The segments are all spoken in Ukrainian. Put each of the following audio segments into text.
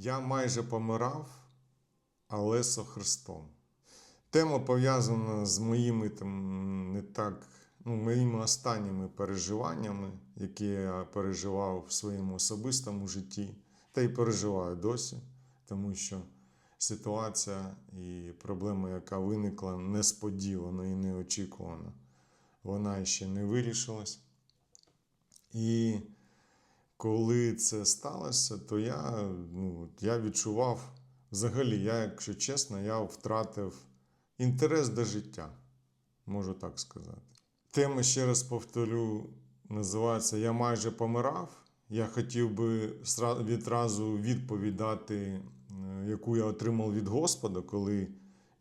Я майже помирав, але со Христом. Тема пов'язана з моїми там не так, ну, моїми останніми переживаннями, які я переживав в своєму особистому житті, та й переживаю досі, тому що ситуація і проблема, яка виникла несподівано і неочікувано, вона ще не вирішилась. І коли це сталося, то я, ну, я відчував взагалі, я, якщо чесно, я втратив інтерес до життя, можу так сказати. Тема, ще раз повторю, називається Я майже помирав. Я хотів би відразу відповідь дати, е, яку я отримав від Господа, коли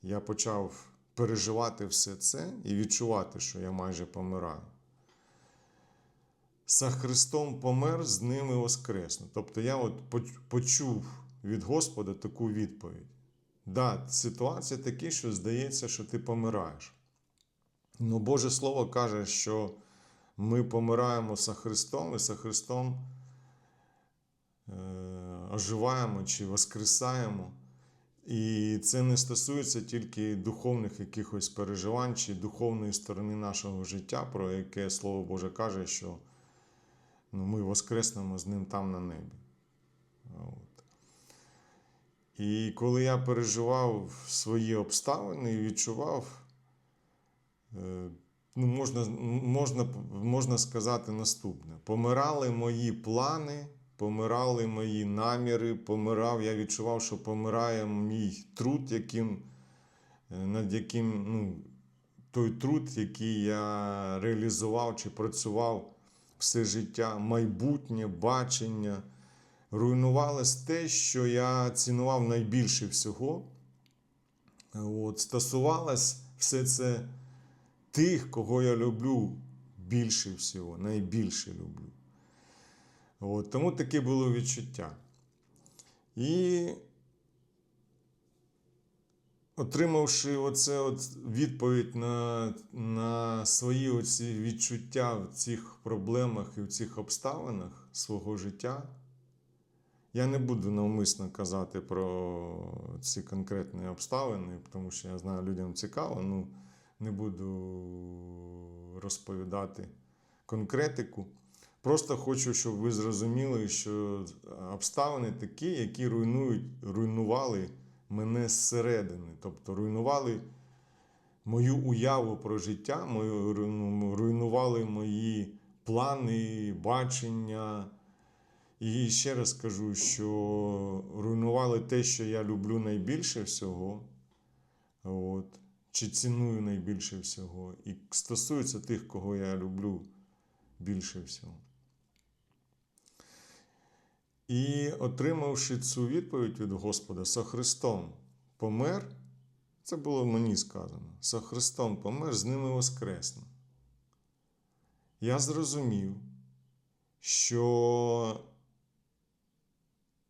я почав переживати все це і відчувати, що я майже помираю. За Христом помер, з ними воскресну. Тобто я от почув від Господа таку відповідь. Да, ситуація така, що здається, що ти помираєш. Ну, Боже Слово каже, що ми помираємо за Христом і за Христом е, оживаємо чи воскресаємо. І це не стосується тільки духовних якихось переживань чи духовної сторони нашого життя, про яке Слово Боже каже, що ну, ми воскреснемо з ним там на небі. От. І коли я переживав свої обставини і відчував, е, ну, можна, можна, можна сказати наступне: помирали мої плани, помирали мої наміри, помирав, я відчував, що помирає мій труд, яким, е, над яким ну, той труд, який я реалізував чи працював все життя, майбутнє бачення. Руйнувалось те, що я цінував найбільше всього. От, стосувалось все це тих, кого я люблю більше всього, найбільше люблю. От, тому таке було відчуття. І отримавши оце от відповідь на, на свої оці відчуття в цих проблемах і в цих обставинах свого життя, я не буду навмисно казати про ці конкретні обставини, тому що я знаю, людям цікаво, ну не буду розповідати конкретику. Просто хочу, щоб ви зрозуміли, що обставини такі, які руйнують, руйнували мене зсередини, тобто руйнували мою уяву про життя, ну, руйнували мої плани, бачення. І ще раз кажу, що руйнували те, що я люблю найбільше всього, от, чи ціную найбільше всього, і стосується тих, кого я люблю більше всього. І отримавши цю відповідь від Господа, со Христом помер, це було мені сказано, со Христом помер, з ними воскресне. Я зрозумів, що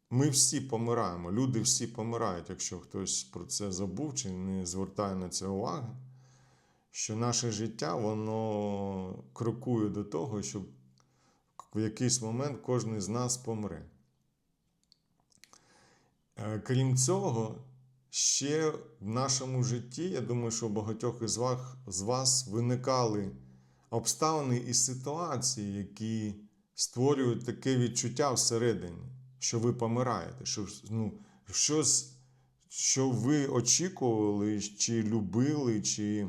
ми всі помираємо, люди всі помирають, якщо хтось про це забув чи не звертає на це уваги, що наше життя воно крокує до того, що в якийсь момент кожен з нас помре. Е, Крім цього, ще в нашому житті, я думаю, що у багатьох із вас, з вас виникали обставини і ситуації, які створюють таке відчуття всередині, що ви помираєте, що ну, щось, що ви очікували, чи любили, чи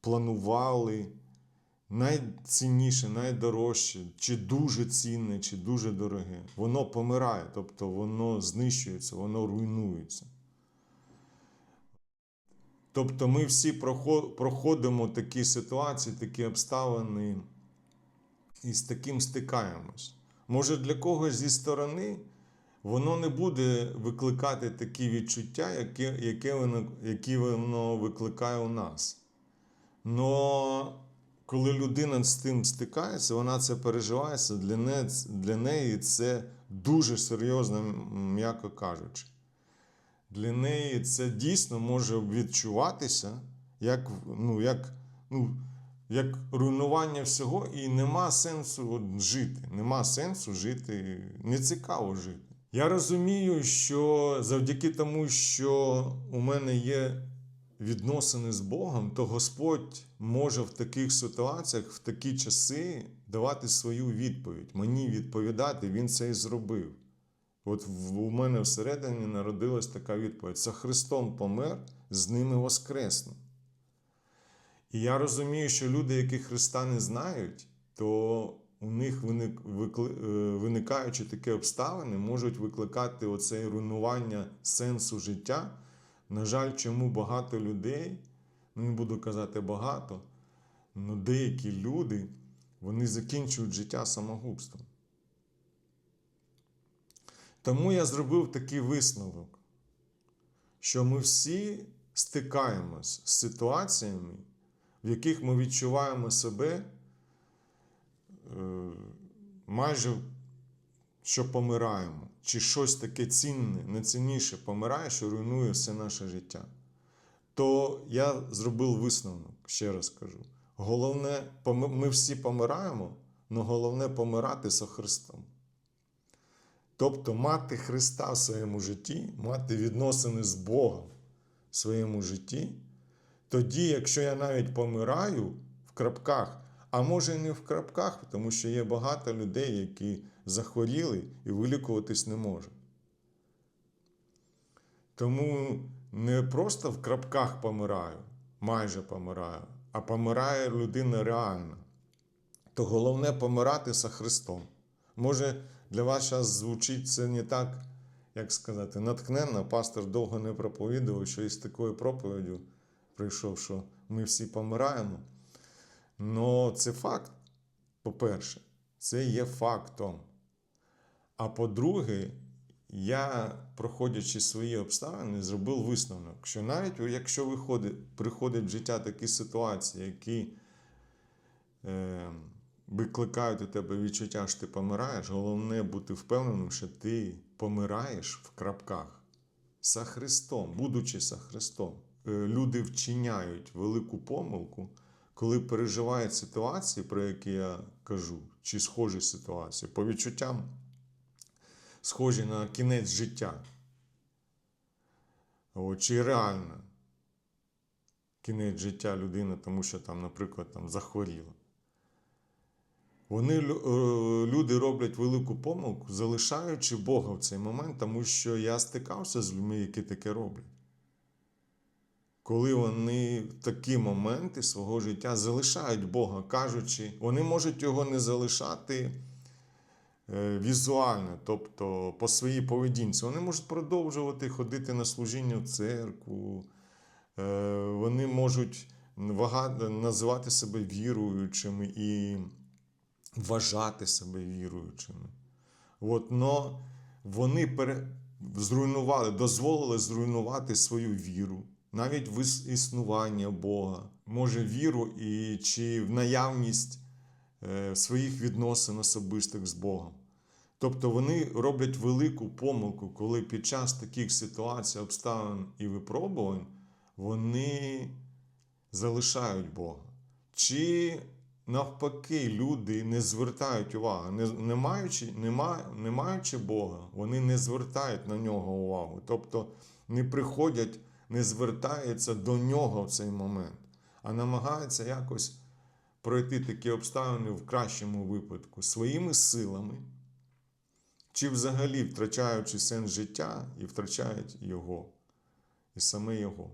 планували. Найцінніше, найдорожче, чи дуже цінне, чи дуже дороге, воно помирає, тобто воно знищується, воно руйнується. Тобто ми всі проходимо такі ситуації, такі обставини і з таким стикаємось. Може, для когось зі сторони воно не буде викликати такі відчуття, які, яке воно, які воно викликає у нас. Но коли людина з тим стикається, вона це переживається, для неї, для неї це дуже серйозно, м'яко кажучи. Для неї це дійсно може відчуватися як, ну, як, ну, як руйнування всього, і нема сенсу от, жити. Нема сенсу жити, не цікаво жити. Я розумію, що завдяки тому, що у мене є відносини з Богом, то Господь може в таких ситуаціях, в такі часи давати свою відповідь, мені відповідати, Він це і зробив. От у мене всередині народилась така відповідь: за Христом помер, з ними воскресну. І я розумію, що люди, які Христа не знають, то у них виник, викли- е, виникаючи такі обставини, можуть викликати оце руйнування сенсу життя. На жаль, чому багато людей, ну не буду казати багато, але деякі люди вони закінчують життя самогубством. Тому я зробив такий висновок, що ми всі стикаємось з ситуаціями, в яких ми відчуваємо себе е, майже що помираємо, чи щось таке цінне, найцінніше помирає, що руйнує все наше життя. То я зробив висновок, ще раз кажу. Головне, ми всі помираємо, але головне помирати за Христом. Тобто мати Христа в своєму житті, мати відносини з Богом в своєму житті, тоді, якщо я навіть помираю в крапках, а може і не в крапках, тому що є багато людей, які захворіли і вилікуватись не можуть. Тому не просто в крапках помираю, майже помираю, а помирає людина реально. То головне помирати за Христом. Може, для вас зараз звучить це не так, як сказати, натхненно. Пастор довго не проповідував, що із такою проповіддю прийшов, що ми всі помираємо. Но це факт, по-перше, це є фактом. А по-друге, я, проходячи свої обставини, зробив висновок, що навіть якщо виходить, приходять в життя такі ситуації, які е, викликають у тебе відчуття, що ти помираєш, головне бути впевненим, що ти помираєш в крапках за Христом, будучи за Христом. Е, Люди вчиняють велику помилку, коли переживають ситуації, про які я кажу, чи схожі ситуації, по відчуттям схожі на кінець життя. От, чи реально кінець життя людини, тому що там, наприклад, там захворіла. Вони е, люди роблять велику помилку, залишаючи Бога в цей момент, тому що я стикався з людьми, які таке роблять. Коли вони в такі моменти свого життя залишають Бога, кажучи, вони можуть його не залишати е, візуально, тобто по своїй поведінці. Вони можуть продовжувати ходити на служіння в церкву, е, вони можуть називати себе віруючими і вважати себе віруючими. От, но вони пере... зруйнували, дозволили зруйнувати свою віру, навіть в існування Бога, може віру і чи в наявність е, своїх відносин особистих з Богом. Тобто вони роблять велику помилку, коли під час таких ситуацій, обставин і випробувань вони залишають Бога. Чи навпаки люди не звертають увагу, не, не, маючи, не, ма- не маючи Бога, вони не звертають на нього увагу. Тобто не приходять, не звертаються до нього в цей момент, а намагаються якось пройти такі обставини в кращому випадку своїми силами, чи взагалі втрачаючи сенс життя і втрачають його, і саме його.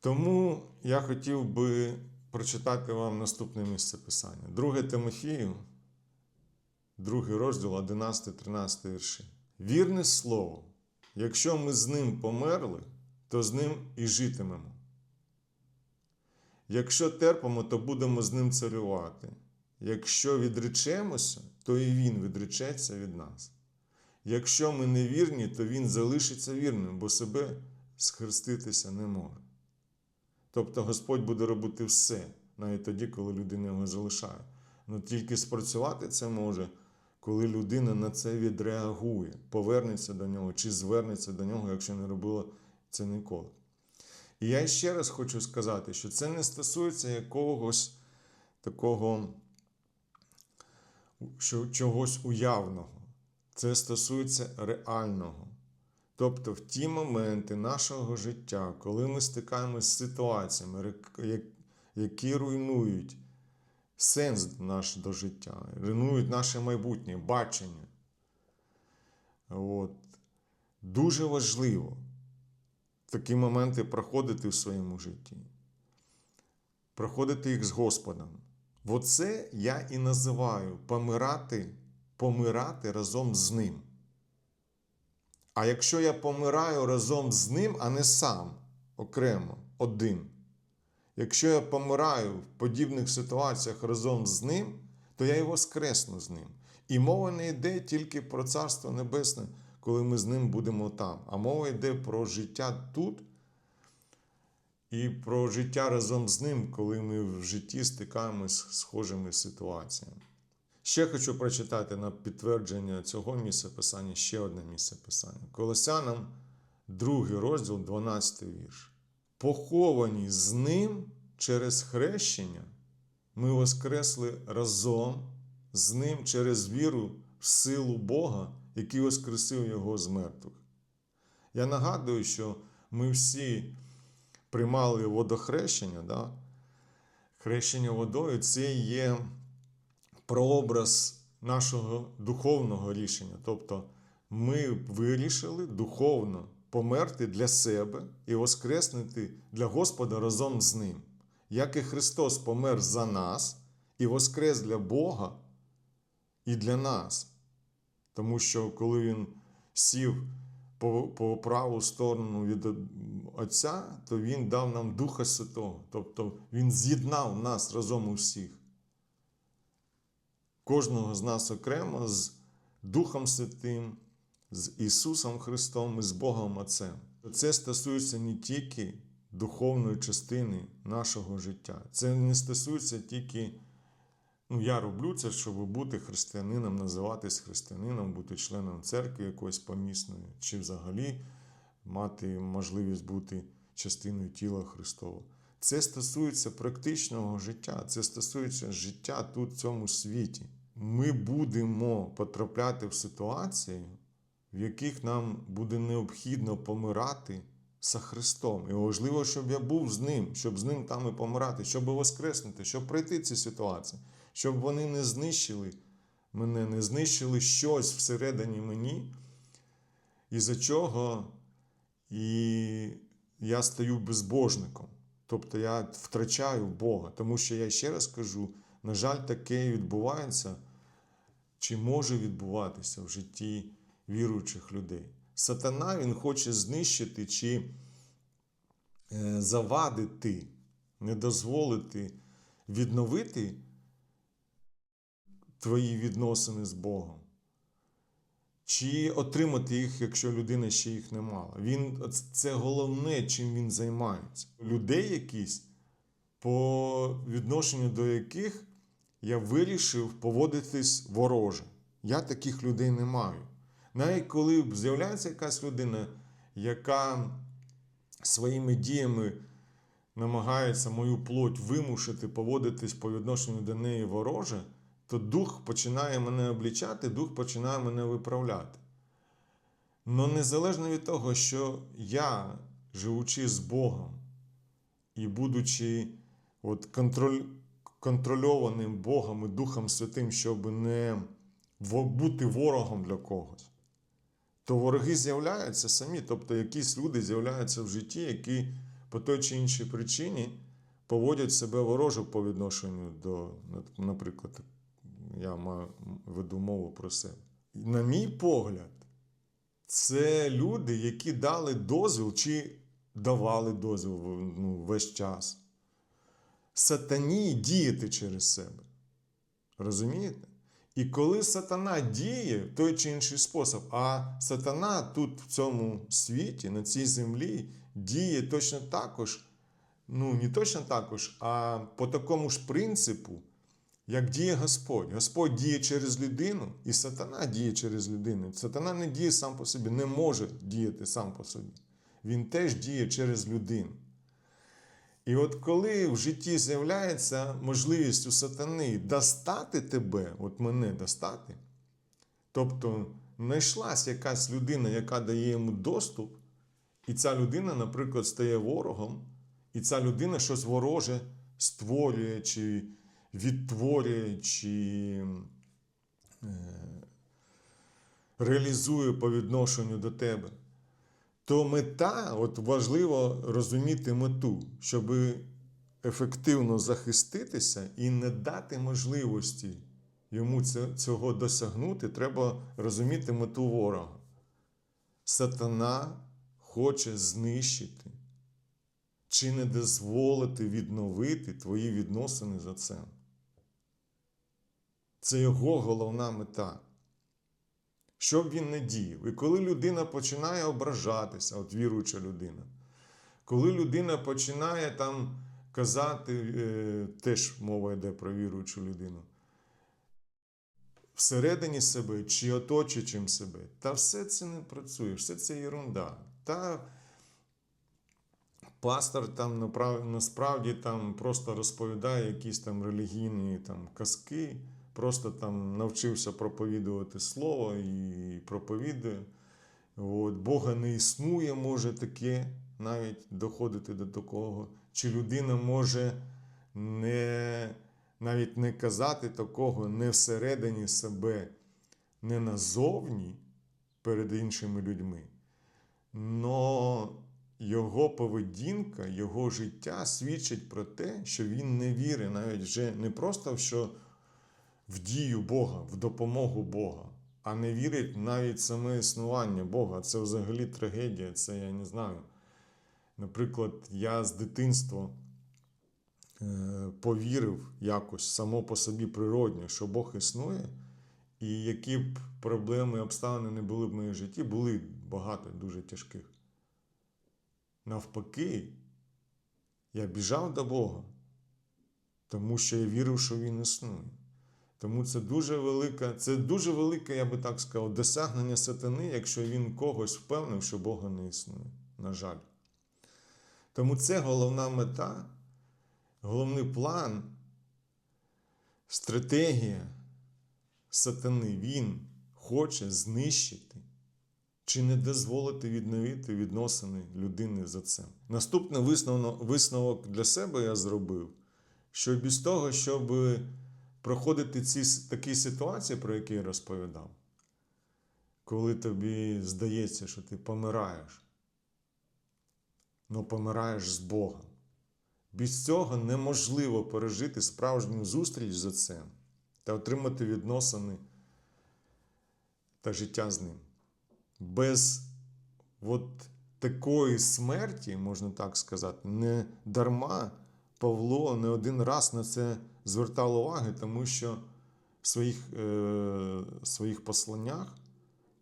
Тому я хотів би прочитати вам наступне місце писання. Друге Тимофію, другий розділ, 11-13 вірші. Вірне слово, якщо ми з ним померли, то з ним і житимемо. Якщо терпимо, то будемо з ним царювати. Якщо відречемося, то і він відречеться від нас. Якщо ми не вірні, то він залишиться вірним, бо себе схреститися не може. Тобто Господь буде робити все, навіть тоді, коли людина його залишає. Ну тільки спрацювати це може, коли людина на це відреагує, повернеться до нього чи звернеться до нього, якщо не робила це ніколи. І я ще раз хочу сказати, що це не стосується якогось такого що, чогось уявного. Це стосується реального. Тобто в ті моменти нашого життя, коли ми стикаємося з ситуаціями, які руйнують сенс наш до життя, руйнують наше майбутнє, бачення. От. Дуже важливо такі моменти проходити в своєму житті, проходити їх з Господом. Оце я і називаю помирати, помирати разом з ним. А якщо я помираю разом з ним, а не сам, окремо, один. Якщо я помираю в подібних ситуаціях разом з ним, то я і воскресну з ним. І мова не йде тільки про Царство Небесне, коли ми з ним будемо там. А мова йде про життя тут і про життя разом з ним, коли ми в житті стикаємось з схожими ситуаціями. Ще хочу прочитати на підтвердження цього місця писання ще одне місце писання. Колосянам, другий розділ, 12 вірш. Поховані з ним через хрещення, ми воскресли разом з ним через віру в силу Бога, який воскресив його з мертвих. Я нагадую, що ми всі приймали водохрещення, да? хрещення водою це є прообраз нашого духовного рішення. Тобто ми вирішили духовно померти для себе і воскреснути для Господа разом з ним. Як і Христос помер за нас і воскрес для Бога і для нас. Тому що коли Він сів по, по праву сторону від Отця, то Він дав нам Духа Святого. Тобто Він з'єднав нас разом усіх. Кожного з нас окремо з Духом Святим, з Ісусом Христом і з Богом Отцем. Це стосується не тільки духовної частини нашого життя. Це не стосується тільки, ну, я роблю це, щоб бути християнином, називатись християнином, бути членом церкви якоїсь помісної, чи взагалі мати можливість бути частиною тіла Христового. Це стосується практичного життя, це стосується життя тут в цьому світі. Ми будемо потрапляти в ситуації, в яких нам буде необхідно помирати за Христом. І важливо, щоб я був з ним, щоб з ним там і помирати, щоб воскреснути, щоб пройти ці ситуації, щоб вони не знищили мене, не знищили щось всередині мені, із-за чого і я стаю безбожником. Тобто я втрачаю Бога. Тому що я ще раз кажу, на жаль, таке відбувається, чи може відбуватися в житті віруючих людей. Сатана він хоче знищити чи е, завадити, не дозволити відновити твої відносини з Богом. Чи отримати їх, якщо людина ще їх не мала. Він, це головне, чим він займається. Людей якісь, по відношенню до яких я вирішив поводитись вороже. Я таких людей не маю. Навіть коли з'являється якась людина, яка своїми діями намагається мою плоть вимушити поводитись по відношенню до неї вороже, то дух починає мене облічати, дух починає мене виправляти. Но незалежно від того, що я, живучи з Богом і будучи от контроль, контрольованим Богом і Духом Святим, щоб не бути ворогом для когось, то вороги з'являються самі. Тобто якісь люди з'являються в житті, які по той чи іншій причині поводять себе вороже по відношенню до, наприклад, я маю веду мову про себе. На мій погляд, це люди, які дали дозвіл чи давали дозвіл ну, весь час. Сатані діяти через себе. Розумієте? І коли сатана діє в той чи інший спосіб, а сатана тут в цьому світі, на цій землі, діє точно також, ну не точно також, а по такому ж принципу, як діє Господь. Господь діє через людину, і сатана діє через людину. Сатана не діє сам по собі, не може діяти сам по собі. Він теж діє через людину. І от коли в житті з'являється можливість у сатани достати тебе, от мене достати, тобто знайшлась якась людина, яка дає йому доступ, і ця людина, наприклад, стає ворогом, і ця людина щось вороже створює, чи відтворює, чи е, реалізує по відношенню до тебе, то мета, от важливо розуміти мету, щоб ефективно захиститися і не дати можливості йому цього досягнути, треба розуміти мету ворога. Сатана хоче знищити чи не дозволити відновити твої відносини з отцем. Це його головна мета. Щоб він не діяв. І коли людина починає ображатися, от віруюча людина, коли людина починає там казати, е, теж мова йде про віруючу людину, всередині себе чи оточуючим себе, та все це не працює, все це ерунда. Та пастор там насправді там просто розповідає якісь там релігійні там казки, просто там навчився проповідувати слово і проповідує. От, Бога не існує, може таке навіть доходити до такого. Чи людина може не, навіть не казати такого не всередині себе, не назовні перед іншими людьми. Но його поведінка, його життя свідчить про те, що він не вірить навіть вже не просто в що в дію Бога, в допомогу Бога, а не вірить навіть в саме існування Бога. Це взагалі трагедія, це я не знаю. Наприклад, я з дитинства е, повірив якось само по собі природньо, що Бог існує, і які б проблеми, і обставини не були в моєму житті, були багато дуже тяжких. Навпаки, я біжав до Бога, тому що я вірив, що Він існує. Тому це дуже велика, це дуже велике, я би так сказав, досягнення сатани, якщо він когось впевнив, що Бога не існує. На жаль. Тому це головна мета, головний план, стратегія сатани. Він хоче знищити чи не дозволити відновити відносини людини з отцем. Наступний висновок для себе я зробив, що без того, щоб проходити ці такі ситуації, про які я розповідав, коли тобі здається, що ти помираєш, але помираєш з Богом. Без цього неможливо пережити справжню зустріч з Отцем та отримати відносини та життя з ним. Без от такої смерті, можна так сказати, не дарма Павло не один раз на це звертав уваги, тому що в своїх, е, своїх посланнях,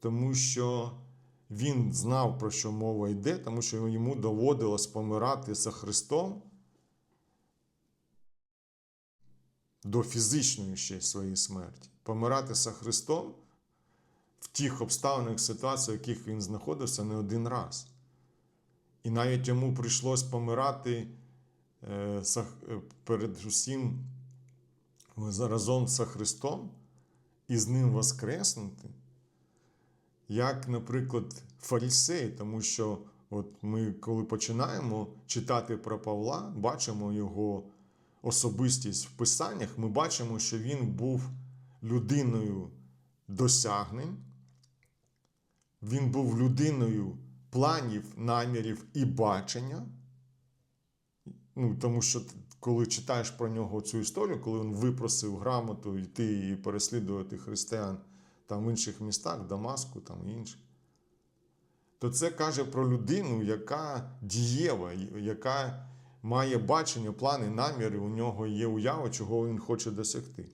тому що він знав, про що мова йде, тому що йому доводилось помирати за Христом до фізичної ще своєї смерті. Помирати за Христом в тих обставинах, ситуаціях, в яких він знаходився не один раз. І навіть йому прийшлось помирати е, е, перед усім разом з Христом і з ним воскреснути, як, наприклад, фарисей, тому що от ми, коли починаємо читати про Павла, бачимо його особистість в Писаннях, ми бачимо, що він був людиною досягнень, він був людиною планів, намірів і бачення. Ну, тому що коли читаєш про нього цю історію, коли він випросив грамоту йти і переслідувати християн там в інших містах, Дамаску там інших, то це каже про людину, яка дієва, яка має бачення, плани, наміри, у нього є уява, чого він хоче досягти.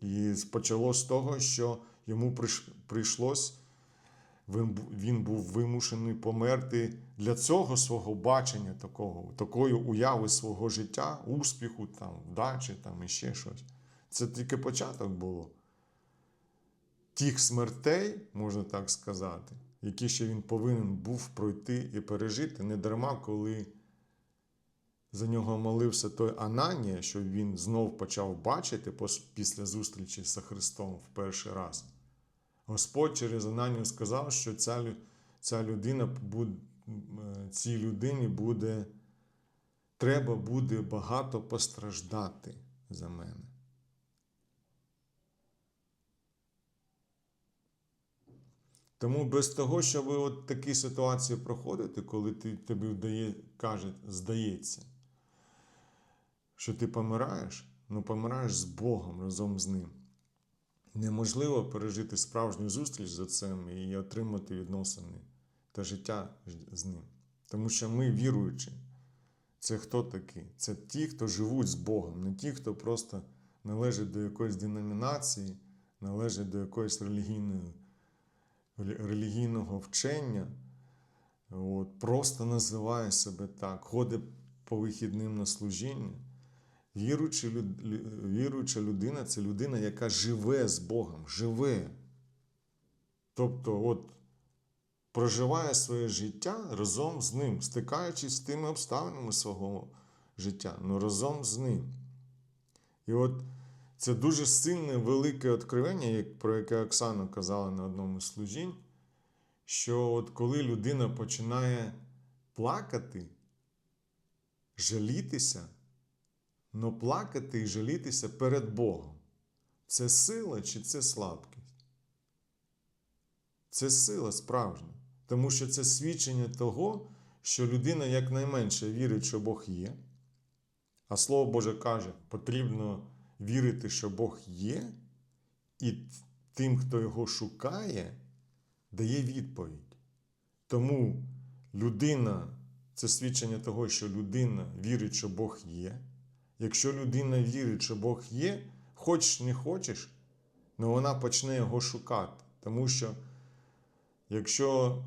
І почалось з того, що йому прийшлось, він, був вимушений померти для цього свого бачення такого, такої уяви свого життя, успіху, там, вдачі там, і ще щось. Це тільки початок було. Тих смертей, можна так сказати, які ще він повинен був пройти і пережити, не дарма, коли за нього молився той Ананія, що він знов почав бачити після зустрічі з Христом в перший раз. Господь через Ананію сказав, що ця, ця людина цій людині буде, треба буде багато постраждати за мене. Тому без того, щоб от такі ситуації проходити, коли ти, тобі вдає, каже, здається, що ти помираєш, ну помираєш з Богом разом з ним. Неможливо пережити справжню зустріч з Отцем і отримати відносини та життя з ним. Тому що ми віруючі. Це хто такі? Це ті, хто живуть з Богом, не ті, хто просто належить до якоїсь деномінації, належить до якоїсь релігійної, релігійного вчення, от, просто називає себе так, ходить по вихідним на служіння. Віруюча, віруюча людина це людина, яка живе з Богом, живе. Тобто, от, проживає своє життя разом з ним, стикаючись з тими обставинами свого життя, ну разом з ним. І от це дуже сильне, велике як- про яке Оксана казала на одному з служінь, що от коли людина починає плакати, жалітися, но плакати і жалітися перед Богом. Це сила чи це слабкість? Це сила справжня. Тому що це свідчення того, що людина якнайменше вірить, що Бог є. А Слово Боже каже, потрібно вірити, що Бог є, і тим, хто його шукає, дає відповідь. Тому людина це свідчення того, що людина вірить, що Бог є. Якщо людина вірить, що Бог є, хочеш не хочеш, але вона почне його шукати. Тому що якщо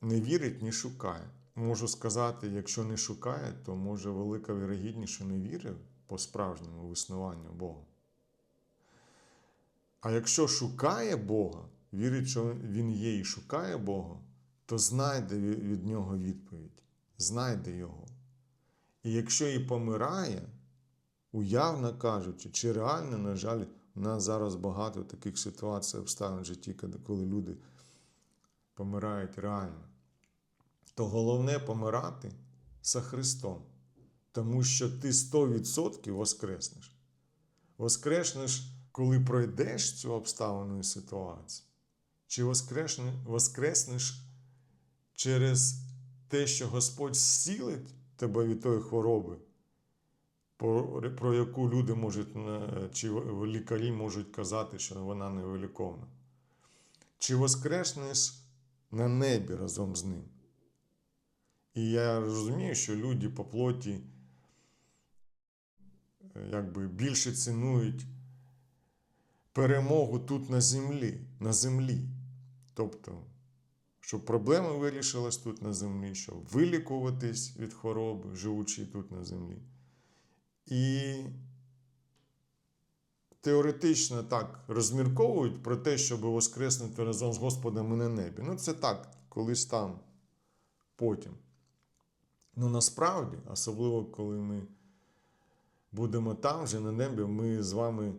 не вірить, не шукає. Можу сказати, якщо не шукає, то може велика вірогідність, що не вірив по справжньому в існуванню Бога. А якщо шукає Бога, вірить, що Він є і шукає Бога, то знайде від нього відповідь, знайде його. І якщо і помирає, уявно кажучи, чи реально, на жаль, у нас зараз багато таких ситуацій обставин в житті, коли- люди помирають реально, то головне помирати за Христом, тому що ти 100% воскреснеш. Воскреснеш, коли пройдеш цю обставину і ситуацію, чи воскреснеш, через те, що Господь зцілить тебе від тої хвороби, про, яку люди можуть, е, чи лікарі можуть казати, що вона невиліковна. Чи воскреснеш на небі разом з ним? І я розумію, що люди по плоті е, якби більше цінують перемогу тут на землі, на землі. Тобто, щоб проблема вирішилась тут на землі, щоб вилікуватись від хвороби, живучи тут на землі. І теоретично так розмірковують про те, щоб воскреснути разом з Господом і на небі. Ну, це так, колись там, потім. Ну, насправді, особливо, коли ми будемо там, вже на небі, ми з вами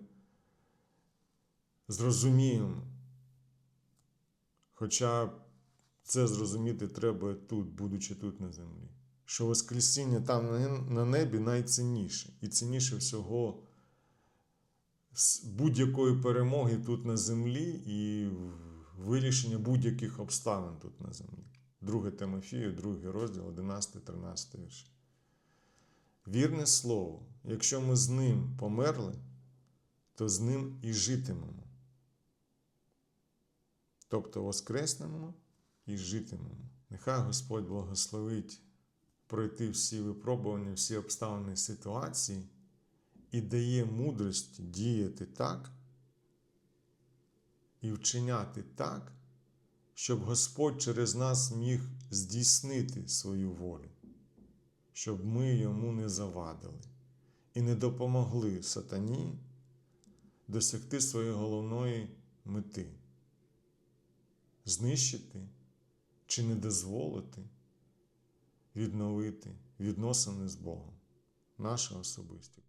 зрозуміємо. Хоча це зрозуміти треба тут, будучи тут на землі. Що Воскресіння там на- небі найцінніше. І цінніше всього будь-якої перемоги тут на землі і вирішення будь-яких обставин тут на землі. 2 Тимофію, 2 розділ, 11-13 вірш. Вірне слово, якщо ми з ним померли, то з ним і житимемо. Тобто воскреснемо і житимемо. Нехай Господь благословить пройти всі випробування, всі обставини ситуації і дає мудрості діяти так і вчиняти так, щоб Господь через нас міг здійснити свою волю, щоб ми йому не завадили і не допомогли сатані досягти своєї головної мети знищити чи не дозволити відновити відносини з Богом, наші особисті.